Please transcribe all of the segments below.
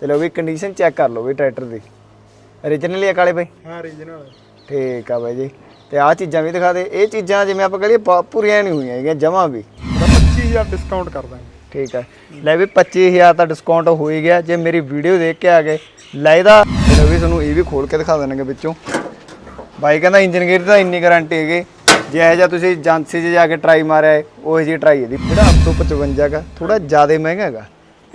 ਤੇ ਲਓ ਵੀ condition check ਕਰ ਲਓ ਵੀ ਟਰੈਕਟਰ ਦੀ। origignal ਆ ਕਾਲੇ ਬਾਈ? ਹਾਂ ਰੀਜਨਲ ਠੀਕ ਆ ਬਾਈ ਜੀ। ਤੇ ਆਹ ਚੀਜ਼ਾਂ ਵੀ ਦਿਖਾ ਦੇ। ਇਹ ਚੀਜ਼ਾਂ ਜਿਵੇਂ ਆਪਾਂ ਕਹੀਏ ਪ- ਪੂਰੀਆਂ ਨਹੀਂ ਹੋਈਆਂ ਹੈਗੀਆਂ ਜਮਾ ਵੀ। 25000 ਡਿਸਕਾਊਂਟ ਕਰ ਦਾਂਗੇ। ਠੀਕ ਹੈ ਲੈ ਵੀ 25000 ਦਾ ਡਿਸਕਾਊਂਟ ਹੋ ਹੀ ਗਿਆ। ਜੇ ਮੇਰੀ ਵੀਡੀਓ ਦੇਖ ਕੇ ਆ ਗਏ ਲੈ ਇਹਦਾ। ਲੈ ਵੀ ਤੁਹਾਨੂੰ ਇਹ ਵੀ ਖੋਲ ਕੇ ਦਿਖਾ ਦੇਣਗੇ ਵਿੱਚੋਂ। ਬਾਈ ਕਹਿੰਦਾ ਇੰਜਨ ਗੇਅਰ ਦੀ ਤਾਂ ਇੰਨੀ ਗਾਰੰਟੀ ਹੈਗੀ। ਜੇ ਇਹ ਜਿਹਾ ਤੁਸੀਂ ਏਜੰਸੀ 'ਚ ਜਾ ਕੇ ਟਰਾਈ ਮਾਰਿਆ ਹੈ, ਉਹੋ ਜਿਹੀ ਟਰਾਈ ਇਹਦੀ। ਜਿਹੜਾ 855 ਦਾ ਥੋੜਾ ਜ਼ਿਆਦਾ ਮਹਿੰਗਾ ਹੈਗਾ।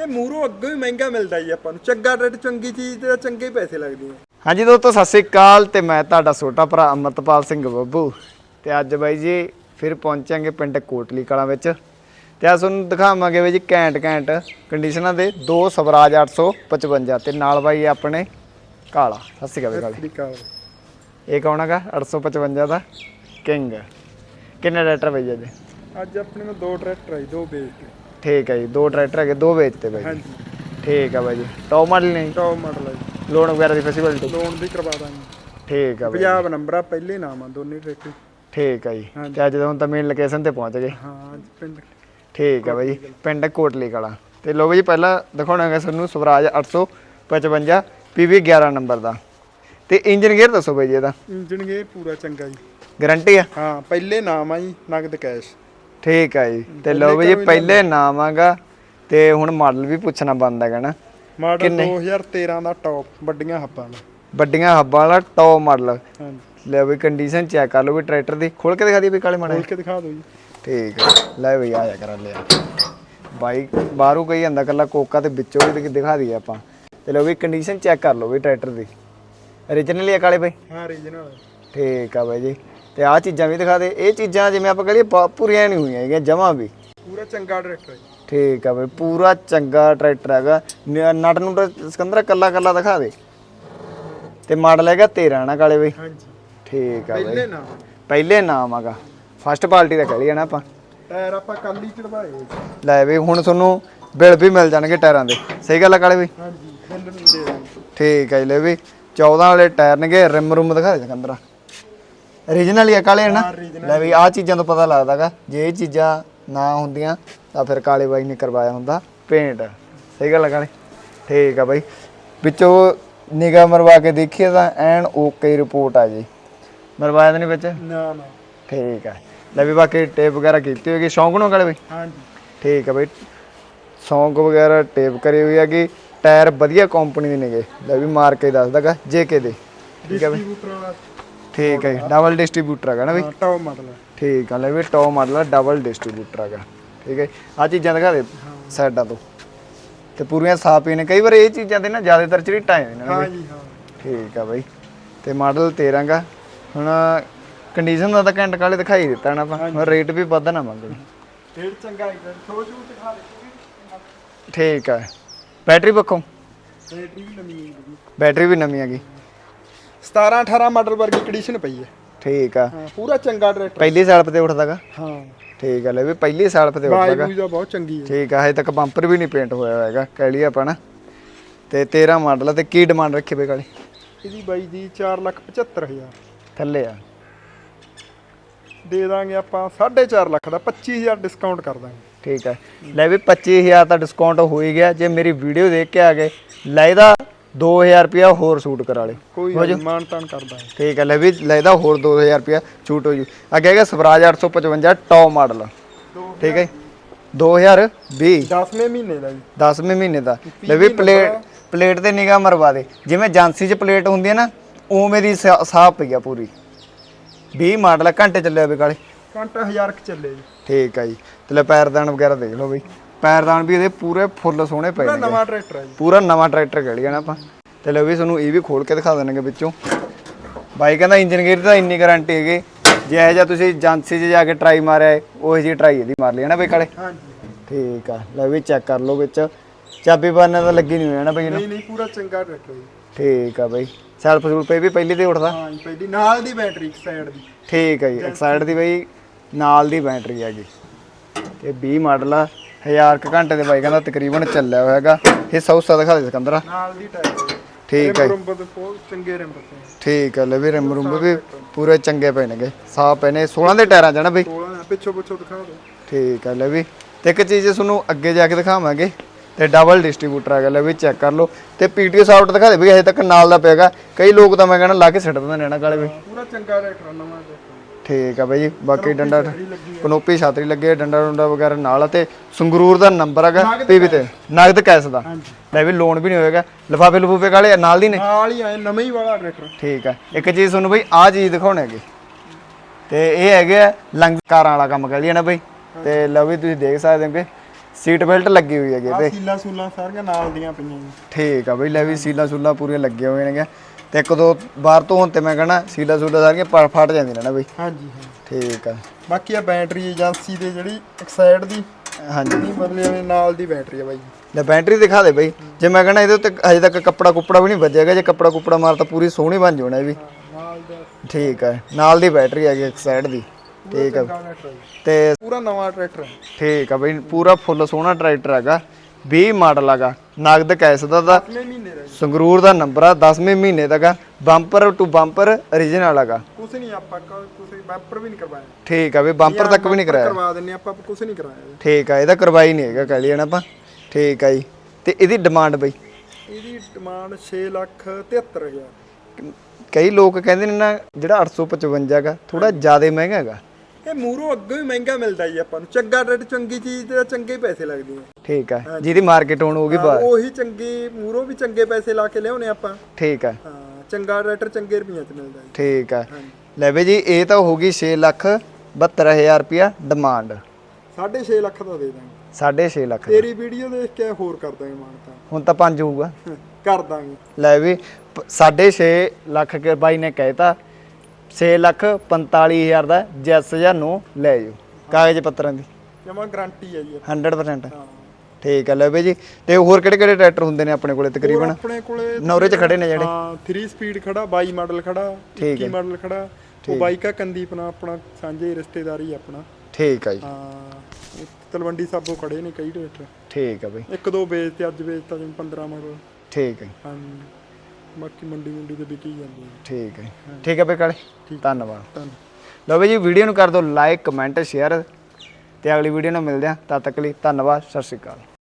ਇਹ ਮੂਰੋਂ ਅੱਗੋਂ ਹੀ ਮਹਿੰਗਾ ਮਿਲਦਾ ਜੀ ਆਪਾਂ ਨੂੰ। ਚੰਗਾ ਰੇਟ ਚੰਗੀ ਚੀਜ਼ ਤੇ ਚੰਗੇ ਪੈਸੇ ਲੱਗਦੇ ਆ। ਹਾਂਜੀ ਦੋਸਤੋ ਸਤਿ ਸ੍ਰੀ ਅਕਾਲ ਤੇ ਮੈਂ ਤੁਹਾਡਾ ਛੋਟਾ ਭਰਾ ਅਮਰਤਪਾਲ ਸਿੰਘ ਬੱਬੂ। ਤੇ ਅੱਜ ਬਾਈ ਜੀ ਫਿਰ ਪਹੁੰਚਾਂਗੇ ਪਿੰਡ ਕੋਟਲੀ ਕਲਾਂ ਵਿੱਚ। ਤੇ ਆ ਤੁਹਾਨੂੰ ਦਿਖਾਵਾਂਗੇ ਬਾਈ ਜੀ ਘੈਂਟ ਘੈਂਟ ਕੰਡੀਸ਼ਨਾਂ ਦੇ ਦੋ ਸਵਰਾਜ 855 ਤੇ ਨਾਲ ਬਾਈ ਆਪਣੇ ਕਾਲਾ। ਸਤਿ ਸ੍ਰੀ ਅਕਾਲ ਕਾਲੇ। ਇਹ ਕੌਣ ਹੈਗਾ? 855 ਦਾ ਕਿੰਗ। ਕਿੰਨੇ ਟਰੈਕਟਰ ਬਾਈ ਜੀ ਅੱਜ? ਆਪਣੇ ਨੂੰ ਦੋ ਟਰੈਕਟਰ ਆਈ ਦੋ ਵੇਚ ਕੇ। ਠੀਕ ਹੈ ਜੀ ਦੋ ਟਰੈਕਟਰ ਹੈਗੇ ਦੋ ਵੇਚਤੇ ਬਾਈ ਜੀ। ਹਾਂਜੀ। ਠੀਕ ਹੈ ਬਾਈ ਜੀ। ਟੌਪ ਮਾਡਲ ਨਹੀਂ ਟੌਪ ਮਾਡਲ ਹੈ ਜੀ। ਲੋਨ ਵਗੈਰਾ ਦੀ ਫੈਸਿਲਿਟੀ ਲੋਨ ਵੀ ਕਰਵਾ ਦਾਂਗੇ। ਠੀਕ ਹੈ ਬਾਈ ਪੰਜਾਬ ਨੰਬਰ ਆ ਪਹਿਲੇ ਨਾਮ ਆ ਦੋਨੇ ਟਰੈਕਟਰ। ਠੀਕ ਹੈ ਜੀ। ਹਾਂਜੀ। ਤੇ ਅੱਜ ਹੁਣ ਤਾਂ ਮੇਨ ਲੋਕੇਸ਼ਨ ਤੇ ਪਹੁੰਚ ਗਏ। ਹਾਂ ਅੱਜ ਪਿੰਡ। ਠੀਕ ਹੈ ਬਾਈ ਜੀ। ਪਿੰਡ ਕੋਟਲੀ ਕਲਾ। ਤੇ ਲੋ ਜੀ ਪਹਿਲਾਂ ਦਿਖਾਉਣਾ ਹੈਗਾ ਤੁਹਾਨੂੰ ਸਵਰਾਜ 855 PV 11 ਨੰਬਰ ਦਾ। ਤੇ ਇੰਜਨ ਗੇਅਰ ਦੱਸੋ ਬਾਈ ਜੀ ਇਹਦਾ। ਇੰਜਨ ਗੇ ਪੂਰਾ ਚੰਗਾ ਜੀ। ਗਾਰੰਟੀ ਆ? ਹਾਂ ਪਹਿਲੇ ਨਾਮ ਆ ਜੀ ਨਗਦ ਕੈਸ਼ ਠੀਕ ਹੈ ਜੀ। ਤੇ ਲੋ ਜੀ ਪਹਿਲੇ ਨਾਮ ਆਗਾ ਤੇ ਹੁਣ ਮਾਡਲ ਵੀ ਪੁੱਛਣਾ ਬੰਦ ਹੈਗਾ ਨਾ। ਮਾਡਲ 2013 ਦਾ ਟੌਪ ਵੱਡੀਆਂ ਹੱਬਾਂ ਦਾ। ਵੱਡੀਆਂ ਹੱਬਾਂ ਵਾਲਾ ਟੌਪ ਮਾਡਲ। ਲੈ ਬਈ ਕੰਡੀਸ਼ਨ ਚੈੱਕ ਕਰ ਲਓ ਵੀ ਟਰੈਕਟਰ ਦੀ। ਖੋਲ ਕੇ ਦਿਖਾ ਦਈਏ ਵੀ ਕਾਲੇ ਮਾੜੇ ਖੋਲ ਕੇ ਦਿਖਾ ਦਿਓ ਜੀ। ਠੀਕ ਹੈ ਲੈ ਬਈ ਆ ਜਾ ਕਰਾਂ ਲਿਆ। ਬਾਈ ਬਾਹਰੋਂ ਕਹੀ ਜਾਂਦਾ ਕੱਲਾ ਕੋਕਾ ਤੇ ਵਿੱਚੋਂ ਵੀ ਦਿਖ- ਦਈਏ ਆਪਾਂ। ਤੇ ਲਓ ਵੀ ਕੰਡੀਸ਼ਨ ਚੈੱਕ ਕਰ ਲਓ ਵੀ ਟਰੈਕਟਰ ਦੀ। origignal ਆ ਕਾਲੇ ਬਾਈ? ਹਾਂ ਰੀਜਨਲ ਠੀਕ ਆ ਬਾਈ ਜੀ। ਤੇ ਆਹ ਚੀਜ਼ਾਂ ਵੀ ਦਿਖਾ ਦੇ। ਇਹ ਚੀਜ਼ਾਂ ਜਿਵੇਂ ਆਪਾਂ ਕਹੀਏ ਪੂਰੀਆਂ ਨਹੀਂ ਹੋਈਆਂ ਹੈਗੀਆਂ ਜਮਾ ਵੀ। ਪੂਰਾ ਚੰਗਾ ਟਰੈਕਟਰ ਠੀਕ ਆ ਬਾਈ ਪੂਰਾ ਚੰਗਾ ਟਰੈਕਟਰ ਹੈਗਾ। ਨਟ ਨੂੰ ਸਿਕੰਦਰ ਕੱਲਾ ਕੱਲਾ ਦਿਖਾ ਦੇ। ਤੇ ਮਾਡਲ ਹੈਗਾ 13 ਨਾ ਕਾਲੇ ਬਾਈ? ਹਾਂਜੀ। ਠੀਕ ਆ ਬਾਈ। ਪਹਿਲੇ ਨਾਮ। ਪਹਿਲੇ ਨਾਮ ਹੈਗਾ। ਫਸਟ ਪਾਰਟੀ ਦਾ ਕਹਿ ਲਈਏ ਨਾ ਆਪਾਂ। ਟਾਇਰ ਆਪਾਂ ਕੱਲ ਹੀ ਚੜਵਾਏ। ਲੈ ਵੀ ਹੁਣ ਤੁਹਾਨੂੰ ਬਿੱਲ ਵੀ ਮਿਲ ਜਾਣਗੇ ਟਾਇਰਾਂ ਦੇ। ਸਹੀ ਗੱਲ ਆ ਕਾਲੇ ਵੀ ਹਾਂਜੀ ਬਿੱਲ ਦੇ ਠੀਕ ਹੈ ਜੀ ਲੈ ਵੀ 14 ਵਾਲੇ ਟਾਇਰ ਨੇਗੇ ਰਿਮ ਰੂਮ ਦਿਖਾ ਦੇ ਸਕੰਦਰਾ। Origignal ਹੀ ਆ ਕਾਲੇ ਨਾ? ਲੈ ਵੀ ਆਹ ਚੀਜ਼ਾਂ ਤੋਂ ਪਤਾ ਲੱਗਦਾਗਾ ਜੇ ਇਹ ਚੀਜ਼ਾਂ ਨਾ ਹੁੰਦੀਆਂ ਤਾਂ ਫਿਰ ਕਾਲੇ ਬਾਈ ਨੇ ਕਰਵਾਇਆ ਹੁੰਦਾ ਪੇਂਟ ਸਹੀ ਗੱਲ ਆ ਕਾਲੇ? ਠੀਕ ਆ ਬਾਈ। ਵਿੱਚੋਂ ਨਿਗਾਹ ਮਰਵਾ ਕੇ ਦੇਖੀਏ ਤਾਂ ਐਨ ਓਕੇ ਰਿਪੋਰਟ ਆ ਜੀ। ਮਰਵਾਇਆ ਤਾਂ ਨਹੀਂ ਵਿੱਚ? ਨਾ ਨਾ। ਠੀਕ ਆ। ਲੈ ਵੀ ਬਾਕੀ ਟੇਪ ਵਗੈਰਾ ਕੀਤੀ ਹੋਏਗੀ। ਸ਼ੌਂਕ ਨੂੰ ਕਾਲੇ ਬਾਈ? ਹਾਂਜੀ। ਠੀਕ ਹੈ ਬਈ। ਸੌਂਕ ਵਗੈਰਾ ਟੇਪ ਕਰੀ ਹੋਈ ਹੈਗੀ। ਟਾਇਰ ਵਧੀਆ ਕੰਪਨੀ ਦੇ ਨੇਗੇ। ਲੈ ਵੀ ਮਾਰ ਕੇ ਦੱਸ ਦਗਾ ਜੇਕੇ ਦੇ। ਠੀਕ ਹੈ ਬਈ। ਠੀਕ ਹੈ ਡਬਲ ਡਿਸਟ੍ਰੀਬਿਊਟਰ ਹੈਗਾ ਨਾ ਬਈ? ਟੌਪ ਮਾਡਲ ਹੈ। ਠੀਕ ਆ ਲੈ ਵੀ ਟੌਪ ਮਾਡਲ ਡਬਲ ਡਿਸਟ੍ਰੀਬਿਊਟਰ ਹੈਗਾ। ਠੀਕ ਹੈ ਆ ਚੀਜ਼ਾਂ ਦਿਖਾ ਦੇ ਸਾਈਡਾਂ ਤੋਂ। ਤੇ ਪੂਰੀਆਂ ਸਾਫ਼ ਹੀ ਨੇ ਕਈ ਵਾਰ ਇਹ ਚੀਜ਼ਾਂ ਤੇ ਨਾ ਜ਼ਿਆਦਾਤਰ ਝਰੀਟਾਂ ਆਉਂਦੀਆਂ ਨੇ ਹਾਂ। ਜੀ ਹਾਂ। ਠੀਕ ਆ ਬਈ ਤੇ ਮਾਡਲ 13 ਗਾ ਹੁਣ ਕੰਡੀਸ਼ਨ ਦਾ ਤਾਂ ਘੰਟ ਕਾਲੇ ਦਿਖਾਈ ਦਿੱਤਾ ਨਾ ਆਪਾਂ ਹੁਣ ਰੇਟ ਵੀ ਵੱਧ ਨਾ ਮੰਗੋ ਫੇਰ ਚੰਗਾ ਹੈ ਛੋਟੂ ਦਿਖਾ ਦੇ। ਠੀਕ ਆ ਬੈਟਰੀ ਪੱਖੋਂ? ਬੈਟਰੀ ਵੀ ਨਵੀਂ ਹੈ ਜੀ। ਬੈਟਰੀ ਵੀ ਨਵੀਂ ਹੈਗੀ। 17 18 ਮਾਡਲ ਵਰਗੀ ਕੰਡੀਸ਼ਨ ਪਈ ਹੈ। ਠੀਕ ਆ। ਹਾਂ ਪੂਰਾ ਚੰਗਾ ਟਰੈਕਟਰ। ਪਹਿਲੀ ਸਾਲ ਤੇ ਉੱਠਦਾਗਾ ਹਾਂ। ਠੀਕ ਆ ਲੈ ਵੀ ਪਹਿਲੀ ਸਾਲ ਤੇ ਬਾਈ ਉੱਠਦਾਗਾ ਬੂਈ ਦਾ ਬਹੁਤ ਚੰਗੀ ਹੈ। ਠੀਕ ਆ ਹਜੇ ਤੱਕ ਬੰਪਰ ਵੀ ਨਹੀਂ ਪੇਂਟ ਹੋਇਆ ਹੋਏਗਾ ਕਹਿ ਲਈ ਆਪਾਂ ਨਾ। ਤੇ 13 ਮਾਡਲ ਆ ਤੇ ਕੀ ਡਿਮਾਂਡ ਰੱਖੀ ਬਈ ਕਾਲੀ ਇਹਦੀ ਬਾਈ ਦੀ 475000 ਥੱਲੇ ਆ। ਦੇ ਦਾਂਗੇ ਆਪਾਂ 4.5 ਲੱਖ ਦਾ 25000 ਡਿਸਕਾਊਂਟ ਕਰ ਦਾਂਗੇ। ਠੀਕ ਆ। ਲੈ ਵੀ 25000 ਦਾ ਡਿਸਕਾਊਂਟ ਹੋ ਹੀ ਗਿਆ। ਜੇ ਮੇਰੀ ਵੀਡੀਓ ਦੇਖ ਕੇ ਆ ਗਏ ਲੈ ਇਹਦਾ 2000 ਰੁਪਿਆ ਹੋਰ ਸ਼ੂਟ ਕਰਾ ਲੇ। ਕੋਈ ਹੋ? ਮਾਨ ਤਾਨ ਕਰ ਦਾਂਗੇ ਠੀਕ ਆ ਲੈ ਵੀ ਲੈ ਇਹਦਾ ਹੋਰ 2000 ਰੁਪਿਆ ਛੂਟ ਹੋ ਜੂ। ਅੱਗੇ ਹੈਗਾ ਸਵਰਾਜ 855 ਟੌਪ ਮਾਡਲ ਠੀਕ ਹੈ 2020 10ਵੇਂ ਮਹੀਨੇ ਦਾ ਜੀ। 10ਵੇਂ ਮਹੀਨੇ ਦਾ। ਲੈ ਵੀ ਪਲੇਟ ਪਲੇਟ ਤੇ ਨਿਗਾਹ ਮਰਵਾ ਦੇ। ਜਿਵੇਂ ਏਜੰਸੀ 'ਚ ਪਲੇਟ ਹੁੰਦੀ ਹੈ ਨਾ ਉਵੇਂ ਦੀ ਸਾ- ਸਾਫ਼ ਪਈ ਆ ਪੂਰੀ। 20 ਮਾਡਲ ਆ ਘੰਟੇ ਚੱਲਿਆ ਵੀ ਕਾਲੇ। ਘੰਟਾ 1000 ਕ ਚੱਲੇ ਜੀ। ਠੀਕ ਆ ਜੀ। ਤੇ ਲੈ ਪੈਰਦਾਨ ਵਗੈਰਾ ਦੇਖ ਲਓ ਬਈ। ਪੈਰਦਾਨ ਵੀ ਇਹਦੇ ਪੂਰੇ ਫੁੱਲ ਸੋਹਣੇ ਪਏ ਪੂਰਾ ਨਵਾਂ ਟਰੈਕਟਰ ਹੈ ਜੀ। ਪੂਰਾ ਨਵਾਂ ਟਰੈਕਟਰ ਕਹਿ ਲਿਆ ਨਾ ਆਪਾਂ। ਤੇ ਲੈ ਵੀ ਤੁਹਾਨੂੰ ਇਹ ਵੀ ਖੋਲ ਕੇ ਦਿਖਾ ਦੇਣਗੇ ਵਿੱਚੋਂ। ਬਾਈ ਕਹਿੰਦਾ ਇੰਜਨ ਗੇਅਰ ਤਾਂ ਇੰਨੀ ਗਾਰੰਟੀ ਹੈਗੀ। ਜੇ ਇਹ ਜਿਹਾ ਤੁਸੀਂ ਏਜੰਸੀ 'ਚ ਜਾ ਕੇ ਟਰਾਈ ਮਾਰਿਆ ਹੈ, ਉਹੀ ਜੀ ਟਰਾਈ ਇਹਦੀ ਮਾਰ ਲਈ ਹੈ ਨਾ ਬਈ ਕਾਲੇ? ਹਾਂਜੀ। ਠੀਕ ਆ ਲੈ ਵੀ ਚੈੱਕ ਕਰ ਲਓ ਵਿੱਚ। ਚਾਬੀ ਬਾਨੇ ਤਾਂ ਲੱਗੀ ਨਹੀਂ ਹੋਈ ਨਾ ਬਈ ਇਹਨੂੰ? ਨਹੀਂ ਨਹੀਂ ਪੂਰਾ ਚੰਗਾ ਟਰੈਕਟਰ ਜੀ। ਠੀਕ ਆ ਬਈ। ਸੈਲਫ ਸੂਲ ਪੇ ਵੀ ਪਹਿਲੀ ਤੇ ਉੱਠਦਾ? ਹਾਂ ਜੀ ਪਹਿਲੀ। ਨਾਲ ਦੀ ਬੈਟਰੀ ਸਾਈਡ ਦੀ। ਠੀਕ ਆ ਜੀ ਇੱਕ ਸਾਈਡ ਦੀ ਬਈ ਨਾਲ ਦੀ ਬੈਟਰੀ ਹੈਗੀ ਤੇ 20 ਮਾਡਲ ਆ। 1000 ਕੁ ਘੰਟੇ ਦੇ ਬਾਈ ਕਹਿੰਦਾ ਤਕਰੀਬਨ ਚੱਲਿਆ ਹੋਇਆ ਹੈਗਾ। ਇਹ ਸੌਸਾ ਦਿਖਾ ਦੇ ਸਿਕੰਦਰਾ। ਨਾਲ ਦੀ ਟਾਇਰ ਠੀਕ ਹੈ ਜੀ। ਰੰਬਰ ਦੇ ਬਹੁਤ ਚੰਗੇ ਰੰਬਰ ਤੇ ਠੀਕ ਆ ਲੈ ਵੀ ਰਿਮ ਰੁਮ ਵੀ ਪੂਰੇ ਚੰਗੇ ਪਏ ਨੇਗੇ। ਸਾਫ਼ ਨੇ। 16 ਦੇ ਟਾਇਰਾਂ ਨਾ ਬਈ? 16 ਪਿੱਛੋਂ ਪਿੱਛੋਂ ਦਿਖਾ ਦਿਓ। ਠੀਕ ਆ ਲੈ ਵੀ। ਤੇ ਇੱਕ ਚੀਜ਼ ਤੁਹਾਨੂੰ ਅੱਗੇ ਜਾ ਕੇ ਦਿਖਾਵਾਂਗੇ। ਤੇ ਡਬਲ ਡਿਸਟ੍ਰੀਬਿਊਟਰ ਹੈਗਾ ਲੈ ਵੀ ਚੈੱਕ ਕਰ ਲਓ। ਤੇ ਪੀਟੀਓ ਸਾਫਟ ਦਿਖਾ ਦੇ ਵੀ ਹਜੇ ਤੱਕ ਨਾਲ ਦਾ ਪਿਆਗਾ ਕਈ ਲੋਕ ਤਾਂ ਮੈਂ ਕਹਿੰਦਾ ਲਾ ਕੇ ਛੱਡ ਦਿੰਦੇ ਨੇ ਨਾ ਕਾਲੇ ਵੀ। ਪੂਰਾ ਚੰਗਾ ਟਰੈਕਟਰ ਆ ਨਵਾਂ ਠੀਕ ਆ ਬਾਈ ਜੀ ਬਾਕੀ ਡੰਡਾ ਕਨੋਪੀ ਛਾਤਰੀ ਲੱਗੇ ਡੰਡਾ ਡੁੰਡਾ ਵਗੈਰਾ ਨਾਲ ਆ ਤੇ ਸੰਗਰੂਰ ਦਾ ਨੰਬਰ ਹੈਗਾ ਪੀਵੀ ਤੇ ਨਗਦ ਕੈਸ਼ ਦਾ। ਲੈ ਵੀ ਲੋਨ ਵੀ ਨਹੀਂ ਹੋਏਗਾ ਲਫਾਫੇ ਲਫੂਫੇ ਕਾਲੇ ਨਾਲ ਦੀ ਨੇ? ਨਾਲ ਹੀ ਆਏ ਨਵੇਂ ਹੀ ਵਾਲਾ ਟਰੈਕਟਰ ਠੀਕ ਆ ਇੱਕ ਚੀਜ਼ ਤੁਹਾਨੂੰ ਬਈ ਆਹ ਚੀਜ਼ ਦਿਖਾਉਣੀ ਹੈਗੀ। ਤੇ ਇਹ ਹੈਗੇ ਆ ਲੰਗਕਾਰਾਂ ਵਾਲਾ ਕੰਮ ਕਰ ਲਿਆ ਨਾ ਬਈ। ਤੇ ਲਓ ਵੀ ਤੁਸੀਂ ਦੇਖ ਸਕਦੇ ਹੋ ਕਿ ਸੀਟ ਬੈਲਟ ਲੱਗੀ ਹੋਈ ਹੈਗੀ ਆ ਤੇ ਸੀਲਾ ਸੂਲਾਂ ਸਾਰੀਆਂ ਨਾਲ ਦੀਆਂ ਪਈਆਂ ਠੀਕ ਆ ਬਈ ਲੈ ਵੀ ਸੀਲਾ ਸੂਲਾ ਪੂਰੀਆਂ ਲੱਗੀਆਂ ਹੋਈਆਂ ਨੇਗੀਆਂ। ਤੇ ਇੱਕ ਦੋ ਵਾਰ ਤੋਂ ਹੁਣ ਤੇ ਮੈਂ ਕਹਣਾ ਸੀਲਾ ਸੂਲਾ ਸਾਰੀਆਂ ਪ- ਫਟ ਜਾਂਦੀਆਂ ਨੇ ਨਾ ਬਈ। ਹਾਂਜੀ ਹਾਂ ਠੀਕ ਆ। ਬਾਕੀ ਆ ਬੈਟਰੀ ਏਜੰਸੀ ਦੇ ਜਿਹੜੀ ਇੱਕ ਸਾਈਡ ਦੀ ਹਾਂਜੀ। ਨਹੀਂ ਬਦਲੇ ਹੋਏ ਨਾਲ ਦੀ ਬੈਟਰੀ ਆ ਬਾਈ। ਲੈ ਬੈਟਰੀ ਦਿਖਾ ਦੇ ਬਈ। ਜੇ ਮੈਂ ਕਹਣਾ ਇਹਦੇ ਉੱਤੇ ਹਜੇ ਤੱਕ ਕੱਪੜਾ ਕੁੱਪੜਾ ਵੀ ਨਹੀਂ ਵੱਜੇਗਾ ਜੇ ਕੱਪੜਾ ਕੁੱਪੜਾ ਮਾਰ ਤਾਂ ਪੂਰੀ ਸੋਹਣੀ ਬਣ ਜਾਣਾ ਇਹ ਵੀ। ਨਾਲ ਦਾ ਠੀਕ ਆ। ਨਾਲ ਦੀ ਬੈਟਰੀ ਹੈਗੀ ਇੱਕ ਸਾਈਡ ਦੀ। ਠੀਕ ਆ। ਪੂਰਾ ਨਵਾਂ ਟਰੈਕਟਰ ਹੈ। ਠੀਕ ਆ ਬਈ ਪੂਰਾ ਫੁੱਲ ਸੋਹਣਾ ਟਰੈਕਟਰ ਹੈਗਾ। 20 ਮਾਡਲ ਹੈਗਾ ਨਗਦ ਕੈਸ ਦਾ ਦਾ ਮਹੀਨੇ ਸੰਗਰੂਰ ਦਾ ਨੰਬਰ ਆ 10ਵੇਂ ਮਹੀਨੇ ਤੱਕ ਬੰਪਰ ਟੂ ਬੰਪਰ origignal ਹੈਗਾ ਕੁਛ ਨਹੀਂ ਆਪਾਂ ਕੁਛ ਬੈਂਪਰ ਵੀ ਨਹੀਂ ਕਰਵਾਇਆ। ਠੀਕ ਆ ਵੀ ਬੰਪਰ ਤੱਕ ਵੀ ਨਹੀਂ ਕਰਾਇਆ। ਕਰਵਾ ਦਿੰਨੇ ਆਪਾਂ ਕੁਛ ਨਹੀਂ ਕਰਾਇਆ। ਠੀਕ ਆ ਇਹਦਾ ਕਰਵਾਈ ਨਹੀਂ ਹੈਗਾ ਕਹਿ ਨਾ ਆਪਾਂ। ਠੀਕ ਆ ਜੀ। ਤੇ ਇਹਦੀ ਡਿਮਾਂਡ ਬਈ? ਇਹਦੀ ਡਿਮਾਂਡ 6 ਲੱਖ 73000 ਕਈ ਲੋਕ ਕਹਿੰਦੇ ਨੇ ਨਾ ਜਿਹੜਾ 855 ਹੈਗਾ ਥੋੜਾ ਜ਼ਿਆਦਾ ਮਹਿੰਗਾ ਹੈਗਾ। ਇਹ ਮੂਰੋਂ ਅੱਗੋਂ ਹੀ ਮਹਿੰਗਾ ਮਿਲਦਾ ਜੀ ਆਪਾਂ ਨੂੰ। ਚੰਗਾ ਰੇਟ ਚੰਗੀ ਚੀਜ਼ ਤੇ ਚੰਗੇ ਪੈਸੇ ਲੱਗਦੇ ਆ। ਠੀਕ ਆ। ਜਿਹਦੀ ਮਾਰਕੀਟ ਹੁਣ ਹੋਊਗੀ ਹਾਂ, ਬਾਹਰ। ਉਹੀ ਚੰਗੀ ਮੂਰੋਂ ਵੀ ਚੰਗੇ ਪੈਸੇ ਲਾ ਕੇ ਲਿਆਉਨੇ ਆਪਾਂ। ਠੀਕ ਆ। ਹਾਂ ਚੰਗਾ ਰੇਟ ਚੰਗੇ ਰੁਪਈਆਂ 'ਚ ਮਿਲਦਾ ਜੀ। ਠੀਕ ਆ। ਲੈ ਬਈ ਜੀ ਇਹ ਤਾਂ ਹੋ ਗਈ 6 ਲੱਖ 72000 ਰੁਪਿਆ ਡਿਮਾਂਡ 6.5 ਲੱਖ ਦਾ ਦੇ ਦਾਂਗੇ। 6.5 ਲੱਖ ਦਾ। ਤੇਰੀ ਵੀਡੀਓ ਦੇਖ ਕੇ ਹੋਰ ਕਰ ਦਾਂਗੇ ਮਾਨਤਾ। ਹੁਣ ਤਾਂ 5 ਹੋਊਗਾ। ਕਰ ਦਾਂਗੇ। ਲੈ ਵੀ 6.5 ਲੱਖ ਕੇ ਬਾਈ ਨੇ ਕਹਿਤਾ 6 ਲੱਖ 45000 ਦਾ ਜੈਸ ਜਾਂ ਨੂੰ ਲੈ ਜਾਓ ਕਾਗਜ਼ ਪੱਤਰਾਂ ਦੀ। ਜਮਾ ਗਾਰੰਟੀ ਹੈ ਜੀ 100% ਹਾਂ। ਠੀਕ ਹੈ ਲੈ ਬਈ ਜੀ। ਤੇ ਹੋਰ ਕਿਹੜੇ ਕਿਹੜੇ ਟਰੈਕਟਰ ਹੁੰਦੇ ਨੇ ਆਪਣੇ ਕੋਲੇ ਤਕਰੀਬਨ? ਆਪਣੇ ਕੋਲੇ ਨੌਰੇ 'ਚ ਖੜੇ ਨੇ ਜਿਹੜੇ। ਹਾਂ 3 ਸਪੀਡ ਖੜਾ 22 ਮਾਡਲ ਖੜਾ ਠੀਕ 21 ਮਾਡਲ ਖੜਾ। ਉਹ ਬਾਈਕ ਕੰਦੀਪ ਨਾਲ ਆਪਣਾ ਸਾਂਝੇ ਰਿਸ਼ਤੇਦਾਰੀ ਆਪਣਾ। ਠੀਕ ਹੈ ਜੀ। ਹਾਂ ਤਲਵੰਡੀ ਸਾਬੋ ਖੜੇ ਨੇ ਕਈ ਟਰੈਕਟਰ ਠੀਕ ਹੈ ਬਈ। ਇੱਕ ਦੋ ਵੇਚ ਤੇ ਅੱਜ ਵੇਚਤਾ ਜਿਵੇਂ 15 ਮਾਡਲ ਠੀਕ ਹੈ ਹਾਂ ਬਾਕੀ ਮੰਡੀ ਮੁੰਡੀ ਤੇ ਵਿਕੀ ਜਾਂਦੇ ਨੇ ਠੀਕ ਹੈ ਠੀਕ ਹੈ ਬਈ ਕਾਲੇ ਧੰਨਵਾਦ। ਧੰਨਵਾਦ ਲਓ ਬਈ ਜੀ ਵੀਡੀਓ ਨੂੰ ਕਰ ਦਿਓ ਲਾਈਕ ਕਮੈਂਟ ਸ਼ੇਅਰ ਤੇ ਅਗਲੀ ਵੀਡੀਓ ਨਾਲ ਮਿਲਦੇ ਹਾਂ। ਤਦ ਤੱਕ ਲਈ ਧੰਨਵਾਦ ਸਤਿ ਸ਼੍ਰੀ ਅਕਾਲ।